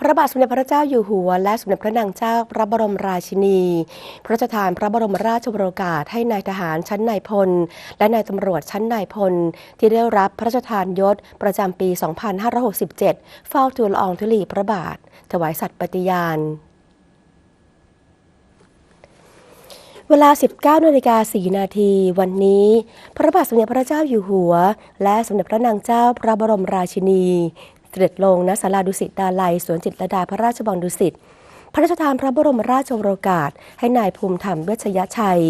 พระบาทสมเด็จพระเจ้าอยู่หัว และสมเด็จพระนางเจ้าพระบรมราชินี พระราชทานพระบรมราชโองการให้นายทหารชั้นนายพล และนายตำรวจชั้นนายพล ที่ได้รับพระราชทานยศประจำปี 2567 เฝ้าทูลอองธุลีพระบาท ถวายสัตย์ปฏิญาณเวลา 19นาฬิกา4นาทีวันนี้ พระบาทสมเด็จพระเจ้าอยู่หัว และสมเด็จพระนางเจ้าพระบรมราชินี เสด็จลงณศาลาดุสิตดาลัยสวนจิตรดาพระราชวังดุสิตพระราชทานพระบรมราชโองการ ให้นายภูมิธรรมเวชยชัย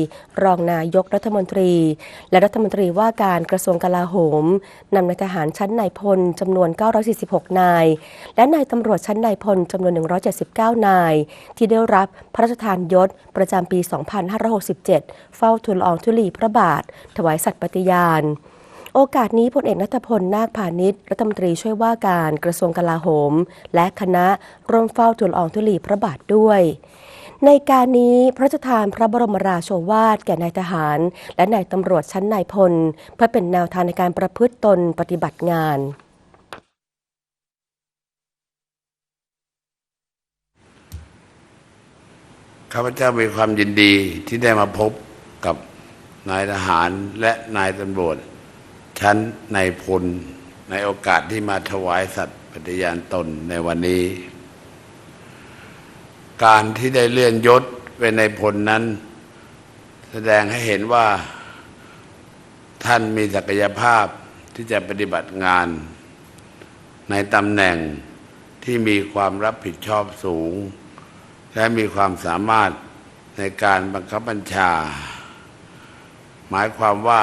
รองนายกรัฐมนตรี และรัฐมนตรีว่าการกระทรวงกลาโหมนำนายทหารชั้นนายพลจำนวน 946 นาย และนายตำรวจชั้นนายพลจำนวน 179 นาย ที่ได้รับพระราชทานยศประจำปี 2567 เฝ้าทูลละอองธุลีพระบาท ถวายสัตย์ปฏิญาณ โอกาสนี้พลเอกนัทพลนาคพาณิชย์รัฐมนตรีช่วยว่าการกระทรวงกลาโหม และคณะร่วมเฝ้าทูลอองธุลีพระบาทด้วย ในการนี้พระราชทานพระบรมราโชวาทแก่นายทหาร และนายตำรวจชั้นนายพล เพื่อเป็นแนวทางในการประพฤติตนปฏิบัติงานข้าพเจ้ามีความยินดีที่ได้มาพบกับนายทหารและนายตำรวจ ชั้นในพลในโอกาสที่มาถวายสัตย์ปฏิญาณตนในวันนี้ การที่ได้เลื่อนยศเป็นในพลนั้น แสดงให้เห็นว่าท่านมีศักยภาพที่จะปฏิบัติงาน ในตำแหน่งที่มีความรับผิดชอบสูง และมีความสามารถในการบังคับบัญชา หมายความว่า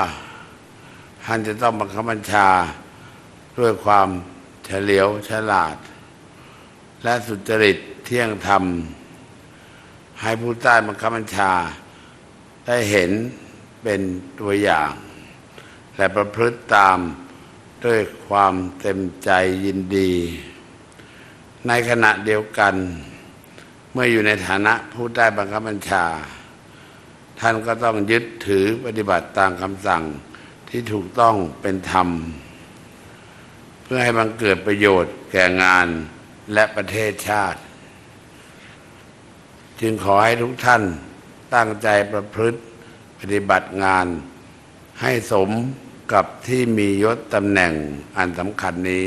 ท่านจะต้องบังคับบัญชาด้วยความเฉลียวฉลาด และสุจริตเที่ยงธรรม ให้ผู้ใต้บังคับบัญชา ได้เห็นเป็นตัวอย่าง และประพฤติตามด้วยความเต็มใจยินดี ในขณะเดียวกัน เมื่ออยู่ในฐานะผู้ใต้บังคับบัญชา ท่านก็ต้องยึดถือปฏิบัติตามคำสั่ง ที่ถูกต้องเป็นธรรม เพื่อให้มันเกิดประโยชน์แก่งานและประเทศชาติ จึงขอให้ทุกท่านตั้งใจประพฤติปฏิบัติงาน ให้สมกับที่มียศตำแหน่งอันสำคัญนี้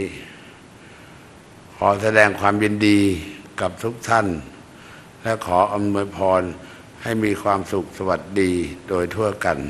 ขอแสดงความยินดีกับทุกท่าน และขออำนวยพรให้มีความสุขสวัสดีโดยทั่วกัน